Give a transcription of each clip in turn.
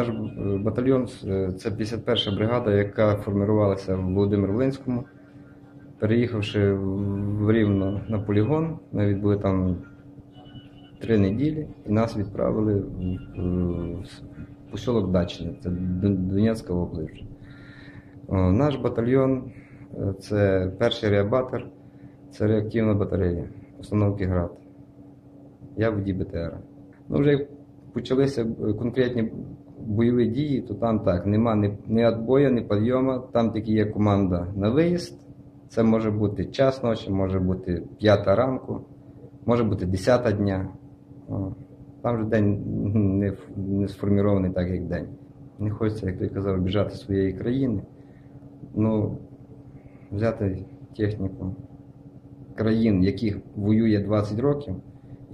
Наш е, батальйон е, це 51 бригада, яка формувалася в Володимир Волинському. Переїхавши в Рівно на полігон, ми відбули там три неділі і нас відправили в, поселок Дачне, це Донецька область. Наш батальйон е, це перший реабатор, це реактивна батарея, установки ГРАД. Я водій БТР. Ну, вже почалися конкретні бойові дії, то там так, нема ні, ні відбою, ні підйому, там тільки є команда на виїзд. Це може бути час ночі, може бути п'ята ранку, може бути десята дня. Там же день не, не сформований так, як день. Не хочеться, як ти казав, біжати своєї країни. Ну, взяти техніку країн, яких воює 20 років,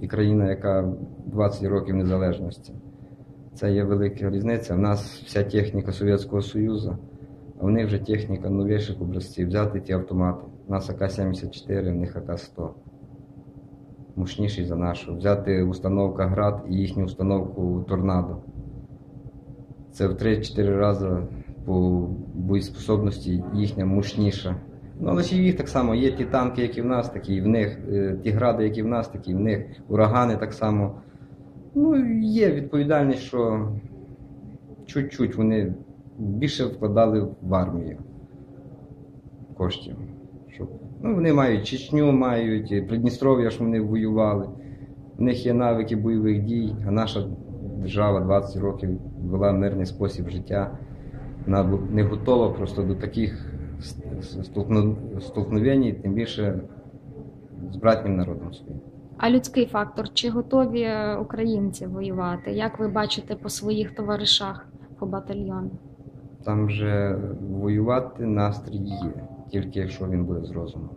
і країна, яка 20 років незалежності. Це є велика різниця. У нас вся техніка Совєтського Союзу, а в них вже техніка новіших образців. Взяти ті автомати. У нас АК-74, в них АК-100. Мощніший за нашу. Взяти установка Град і їхню установку Торнадо. Це в 3-4 рази по боєспособності їхня мощніша. Ну, але в їх так само є ті танки, які в нас, такі і в них, е, ті гради, які в нас, такі в них, урагани так само. Ну, є відповідальність, що чуть-чуть вони більше вкладали в армію коштів. Щоб, ну, вони мають Чечню, мають Придністров'я, що вони воювали. В них є навики бойових дій, а наша держава 20 років вела мирний спосіб життя. Вона не готова просто до таких столкновень, тим більше з братнім народом своїм. А людський фактор, чи готові українці воювати? Як ви бачите по своїх товаришах по батальйону? Там вже воювати настрій є, тільки якщо він буде з розумом.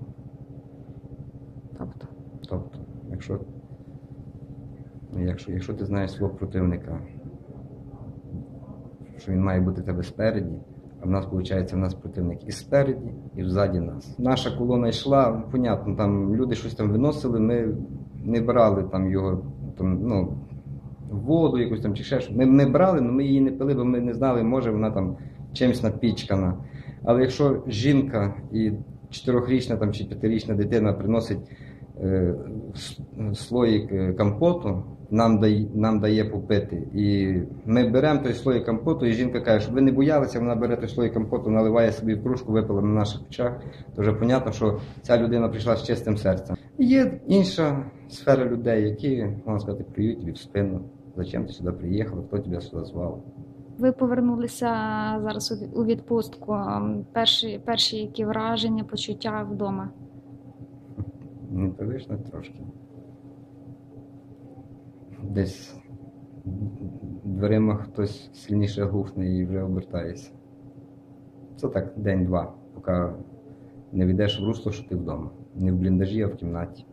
Тобто, Тобто, якщо, якщо, якщо ти знаєш свого противника, що він має бути тебе спереді, а в нас, виходить, в нас противник і спереді, і ззаді нас. Наша колона йшла, понятно, там люди щось там виносили, ми не брали там його, там, ну, воду якусь там чи ще що. Ми не брали, але ми її не пили, бо ми не знали, може вона там чимось напічкана. Але якщо жінка і чотирьохрічна там, чи п'ятирічна дитина приносить е, слоїк е, компоту, нам дає, нам дає попити. І ми беремо той слоїк компоту, і жінка каже, щоб ви не боялися, вона бере той слоїк компоту, наливає собі в кружку, випила на наших очах. То понятно, що ця людина прийшла з чистим серцем. Є інша сфера людей, які, можна сказати, плюють тобі в спину. Зачем ти сюди приїхав, хто тебе сюди звав? ви повернулися зараз у відпустку. Перші, перші які враження, почуття вдома? Непривично трошки. Десь дверима хтось сильніше гухне і вже обертається. Це так день-два, поки не війдеш в русло, що ти вдома. Не в бліндажі, а в кімнаті.